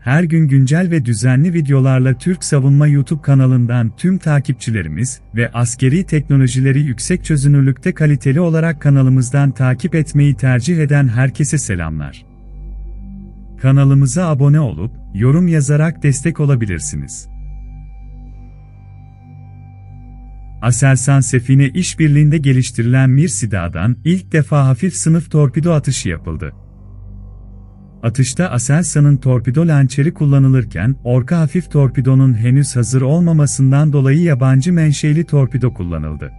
Her gün güncel ve düzenli videolarla Türk Savunma YouTube kanalından tüm takipçilerimiz ve askeri teknolojileri yüksek çözünürlükte kaliteli olarak kanalımızdan takip etmeyi tercih eden herkese selamlar. Kanalımıza abone olup, yorum yazarak destek olabilirsiniz. Aselsan Sefine işbirliğinde geliştirilen Mirsida'dan ilk defa hafif sınıf torpido atışı yapıldı. Atışta Aselsan'ın torpido lançeri kullanılırken, Orka hafif torpidonun henüz hazır olmamasından dolayı yabancı menşeli torpido kullanıldı.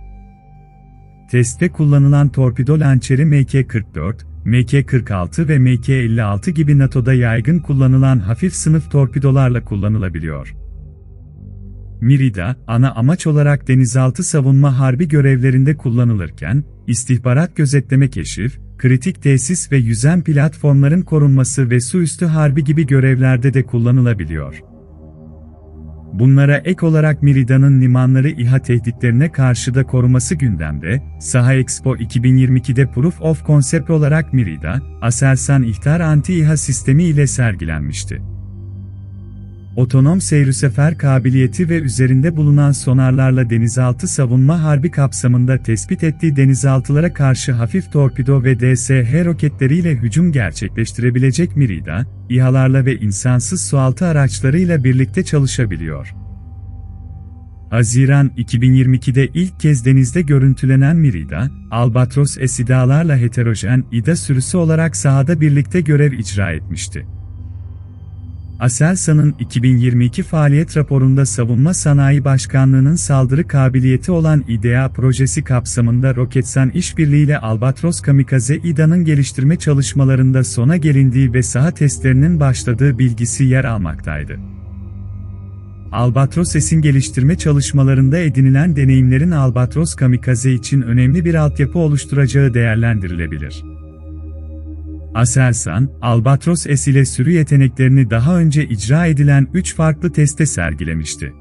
Testte kullanılan torpido lançeri MK-44, MK-46 ve MK-56 gibi NATO'da yaygın kullanılan hafif sınıf torpidolarla kullanılabiliyor. Mirida, ana amaç olarak denizaltı savunma harbi görevlerinde kullanılırken, istihbarat gözetleme keşif, kritik tesis ve yüzen platformların korunması ve su üstü harbi gibi görevlerde de kullanılabiliyor. Bunlara ek olarak Mirida'nın limanları İHA tehditlerine karşı da koruması gündemde, Saha Expo 2022'de Proof of Concept olarak Mirida, Aselsan İhtar Anti-İHA sistemi ile sergilenmişti. Otonom sefer kabiliyeti ve üzerinde bulunan sonarlarla denizaltı savunma harbi kapsamında tespit ettiği denizaltılara karşı hafif torpido ve DSH roketleriyle hücum gerçekleştirebilecek Mirida, İHA'larla ve insansız sualtı araçlarıyla birlikte çalışabiliyor. Haziran 2022'de ilk kez denizde görüntülenen Mirida, Albatros esidalarla heterojen İDA sürüsü olarak sahada birlikte görev icra etmişti. Aselsan'ın 2022 faaliyet raporunda Savunma Sanayi Başkanlığı'nın saldırı kabiliyeti olan İDEA projesi kapsamında Roketsan işbirliğiyle Albatros Kamikaze İDA'nın geliştirme çalışmalarında sona gelindiği ve saha testlerinin başladığı bilgisi yer almaktaydı. Albatros S'in geliştirme çalışmalarında edinilen deneyimlerin Albatros Kamikaze için önemli bir altyapı oluşturacağı değerlendirilebilir. Aselsan, Albatros S ile sürü yeteneklerini daha önce icra edilen 3 farklı teste sergilemişti.